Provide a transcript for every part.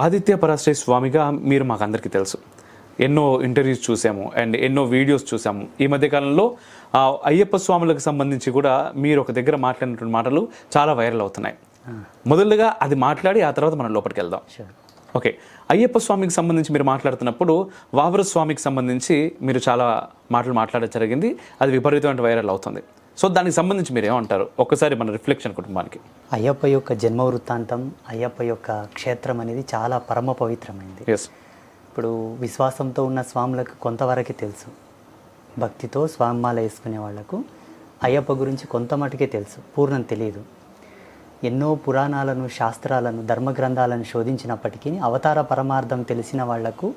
ఆదిత్య పరాశ్రయ స్వామిగా మీరు మాకు అందరికీ తెలుసు. ఎన్నో ఇంటర్వ్యూస్ చూసాము అండ్ ఎన్నో వీడియోస్ చూసాము. ఈ మధ్య కాలంలో ఆ, అయ్యప్ప స్వాములకు సంబంధించి కూడా మీరు ఒక దగ్గర మాట్లాడినటువంటి మాటలు చాలా వైరల్ అవుతున్నాయి. మొదలుగా అది మాట్లాడి ఆ తర్వాత మనం లోపలికి వెళ్దాం. ఓకే. అయ్యప్ప స్వామికి సంబంధించి మీరు మాట్లాడుతున్నప్పుడు వావర స్వామికి సంబంధించి మీరు చాలా మాటలు మాట్లాడడం జరిగింది. అది విపరీతమైన వైరల్ అవుతుంది. సో దానికి సంబంధించి మీరు ఏమంటారు? ఒక్కసారి మన రిఫ్లెక్షన్ కుటుంబానికి. అయ్యప్ప యొక్క జన్మ వృత్తాంతం అయ్యప్ప యొక్క క్షేత్రం అనేది చాలా పరమ పవిత్రమైంది. ఇప్పుడు విశ్వాసంతో ఉన్న స్వాములకు కొంతవరకే తెలుసు. భక్తితో స్వామిమాల వేసుకునే వాళ్ళకు అయ్యప్ప గురించి కొంత మటుకే తెలుసు. పూర్ణం తెలియదు ఎన్నో పురాణాలను శాస్త్రాలను ధర్మగ్రంథాలను శోధించినప్పటికీ అవతార పరమార్థం తెలిసిన వాళ్ళకు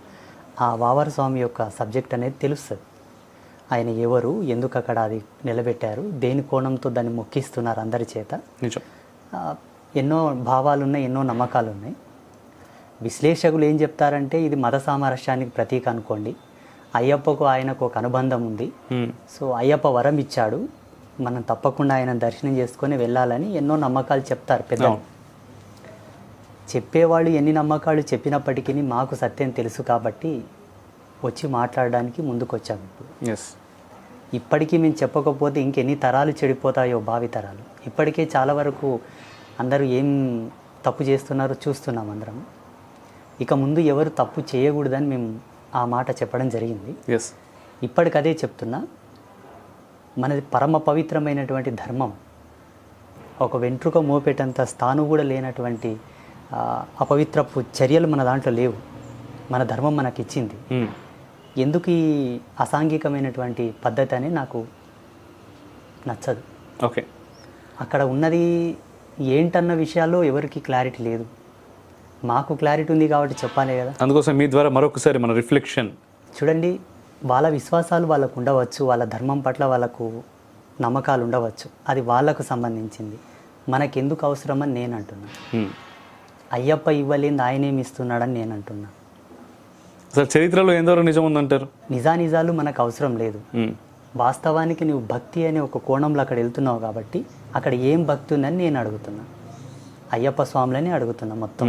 ఆ వావర స్వామి యొక్క సబ్జెక్ట్ అనేది తెలుస్తుంది. ఆయన ఎవరు ఎందుకు అక్కడ అది నిలబెట్టారు దేని కోణంతో దాన్ని మొక్కిస్తున్నారు అందరి చేత? నిజం. ఎన్నో భావాలు ఉన్నాయి ఎన్నో నమ్మకాలు ఉన్నాయి విశ్లేషకులు ఏం చెప్తారంటే ఇది మత సామరస్యానికి ప్రతీక అనుకోండి. అయ్యప్పకు ఆయనకు ఒక అనుబంధం ఉంది. సో అయ్యప్ప వరం ఇచ్చాడు. మనం తప్పకుండా ఆయన దర్శనం చేసుకొని వెళ్ళాలని ఎన్నో నమ్మకాలు చెప్తారు పెద్ద. చెప్పేవాళ్ళు ఎన్ని నమ్మకాలు చెప్పినప్పటికీ మాకు సత్యం తెలుసు కాబట్టి వచ్చి మాట్లాడడానికి ముందుకు వచ్చాము ఇప్పుడు. ఎస్ ఇప్పటికీ మేము చెప్పకపోతే ఇంకెన్ని తరాలు చెడిపోతాయో భావి తరాలు. ఇప్పటికే చాలా వరకు అందరూ ఏం తప్పు చేస్తున్నారో చూస్తున్నాం అందరం. ఇక ముందు ఎవరు తప్పు చేయకూడదని మేము ఆ మాట చెప్పడం జరిగింది. ఎస్ ఇప్పటికదే చెప్తున్నా. మనది పరమ పవిత్రమైనటువంటి ధర్మం. ఒక వెంట్రుక మోపేటంత స్థాను కూడా లేనటువంటి అపవిత్రపు చర్యలు మన దాంట్లో లేవు. మన ధర్మం మనకి ఇచ్చింది మ్మ్. ఎందుకు ఈ అసాంఘికమైనటువంటి పద్ధతి అని నాకు నచ్చదు. ఓకే. అక్కడ ఉన్నది ఏంటన్న విషయాల్లో ఎవరికి క్లారిటీ లేదు. మాకు క్లారిటీ ఉంది కాబట్టి చెప్పాలి కదా. అందుకోసం మీ ద్వారా మరొకసారి మన రిఫ్లెక్షన్. చూడండి వాళ్ళ విశ్వాసాలు వాళ్ళకు ఉండవచ్చు వాళ్ళ ధర్మం పట్ల వాళ్ళకు నమ్మకాలు ఉండవచ్చు. అది వాళ్ళకు సంబంధించింది. మనకెందుకు అవసరమని నేను అంటున్నా. అయ్యప్ప ఇవ్వలేంది ఆయనేమి ఇస్తున్నాడని నేను అంటున్నా. అసలు చరిత్రలో ఎందరో నిజం ఉందంటారు నిజానిజాలు మనకు అవసరం లేదు. వాస్తవానికి నువ్వు భక్తి అనే ఒక కోణంలో అక్కడ వెళ్తున్నావు కాబట్టి అక్కడ ఏం భక్తి ఉందని నేను అడుగుతున్నా అయ్యప్ప స్వాములని అడుగుతున్నా మొత్తం.